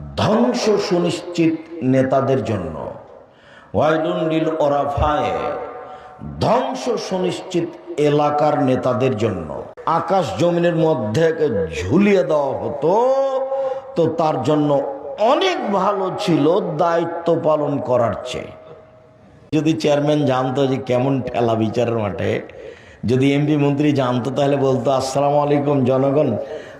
ধ্বংস সুনিশ্চিত নেতাদের জন্য। ওয়াইলুন ওরাফায়ে ধ্বংস সুনিশ্চিত এলাকার নেতাদের জন্য। আকাশ জমিনের মধ্যে ঝুলিয়ে দেওয়া হতো, তো তার জন্য অনেক ভালো ছিল দায়িত্ব পালন করার চেয়ে। যদি চেয়ারম্যান জানতো যে কেমন ঠেলা বিচারের মাঠে, যদি এমপি মন্ত্রী জানতো তাহলে বলতো, আসসালামু আলাইকুম জনগণ,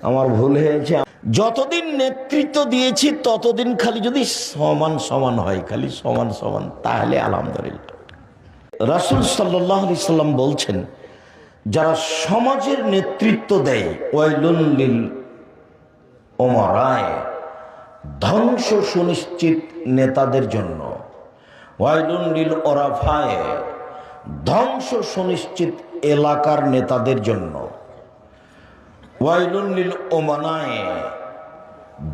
আমার ভুল হয়েছে যতদিন নেতৃত্ব দিয়েছি, ততদিন খালি যদি সমান সমান হয়, খালি সমান সমান, তাহলে আলহামদুলিল্লাহ। রাসুল সাল্লাহ আলি সাল্লাম বলছেন, যারা সমাজের নেতৃত্ব দেয়, ওয়াইলুন লিল ওমরায় ধ্বংস সুনিশ্চিত নেতাদের জন্য, ওয়াইলুন লিল ওরাফায়ে, ধ্বংস সুনিশ্চিত এলাকার নেতাদের জন্য ওমানায়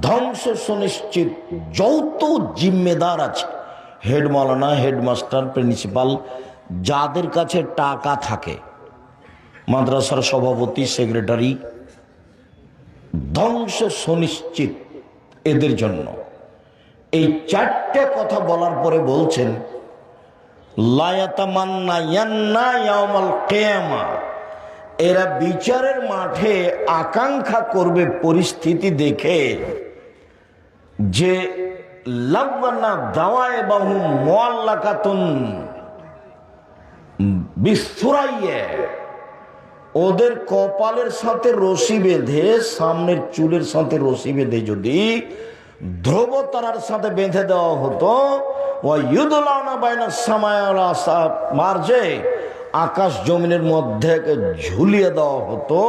ধ্বংস সুনিশ্চিত, যৌথ জিম্মেদার আছে। হেড মালানা হেডমাস্টার, প্রিন্সিপাল, যাদের কাছে টাকা থাকে। মাদ্রাসার সভাপতি, সেক্রেটারি। ধ্বংস সুনিশ্চিত এদের জন্য। এই চারটে কথা বলার পরে বলছেন লায়াতামান্না ইয়ান্না ইয়াউমাল কিয়ামা। এরা বিচারের মাঠে আকাঙ্ক্ষা করবে পরিস্থিতি দেখে যে দাওয়ায় বাহু বিস্ফুরাইয়ে ওদের কপালের সাথে রশি বেঁধে, সামনের চুলের সাথে রশি বেঁধে যদি ধ্রুব সাথে বেঁধে দেওয়া হতো ও ইউদুলানা বাইনা সামায়ালা মার্জে আকাশ জমিনের মধ্যে ঝুলিয়ে দেওয়া হতো।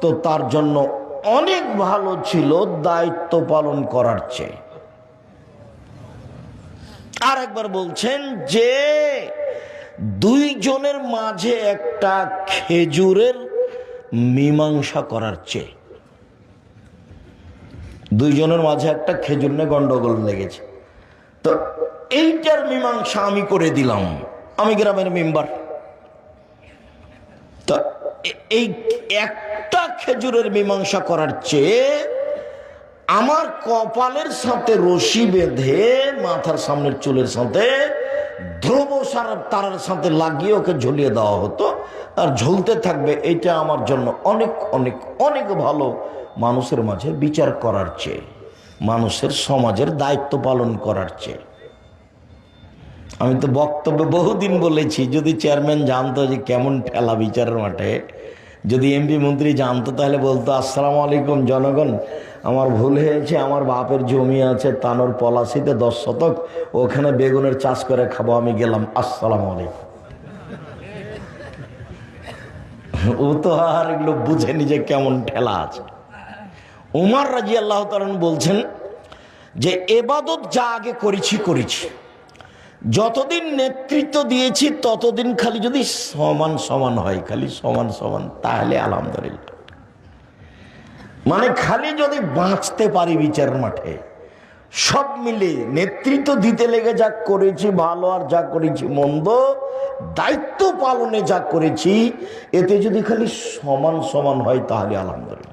তো তার জন্য অনেক ভালো ছিল দায়িত্ব পালন করার চেয়ে। আর একবার বলছেন যে দুইজনের মাঝে একটা খেজুরের মীমাংসা করার চেয়ে। দুইজনের মাঝে একটা খেজুর নিয়ে গন্ডগোল লেগেছে। তো এইটার মীমাংসা আমি করে দিলাম। আমি গ্রামের মেম্বার। তা এই একটা খেজুরের মীমাংসা করার চেয়ে আমার কপালের সাথে রশি বেঁধে মাথার সামনের চুলের সাথে ধ্রুব সার তারার সাথে লাগিয়ে ওকে ঝুলিয়ে দেওয়া হতো। আর ঝুলতে থাকবে এটা আমার জন্য অনেক অনেক অনেক ভালো মানুষের মাঝে বিচার করার চেয়ে, মানুষের সমাজের দায়িত্ব পালন করার চেয়ে। আমি তো বক্তব্যে বহুদিন বলেছি, যদি চেয়ারম্যান জানতো যে কেমন ঠেলা বিচারের মাঠে, যদি এমপি মন্ত্রী জানতো তাহলে বলতো, আসসালামু আলাইকুম জনগণ, আমার ভুল হয়েছে, আমার বাপের জমি আছে, তানোর পলাশিতে দশ শতক, ওখানে বেগুনের চাষ করে খাব, আমি গেলাম, আসসালামু আলাইকুম। ও তো আর এগুলো বুঝেনি যে কেমন ঠেলা আছে। উমার রাজি আল্লাহ তালন বলছেন যে, এবাদত যা আগে করেছি করেছি। যতদিন নেতৃত্ব দিয়েছি, ততদিন খালি যদি সমান সমান হয়, খালি সমান সমান, তাহলে আলহামদুলিল্লাহ। মানে খালি যদি বাঁচতে পারি বিচারের মাঠে, সব মিলে নেতৃত্ব দিতে লেগে যা করেছি, ভালো আর যা করেছি, মন্দ, দায়িত্ব পালনে যা করেছি, এতে যদি খালি সমান সমান হয়, তাহলে আলহামদুলিল্লাহ।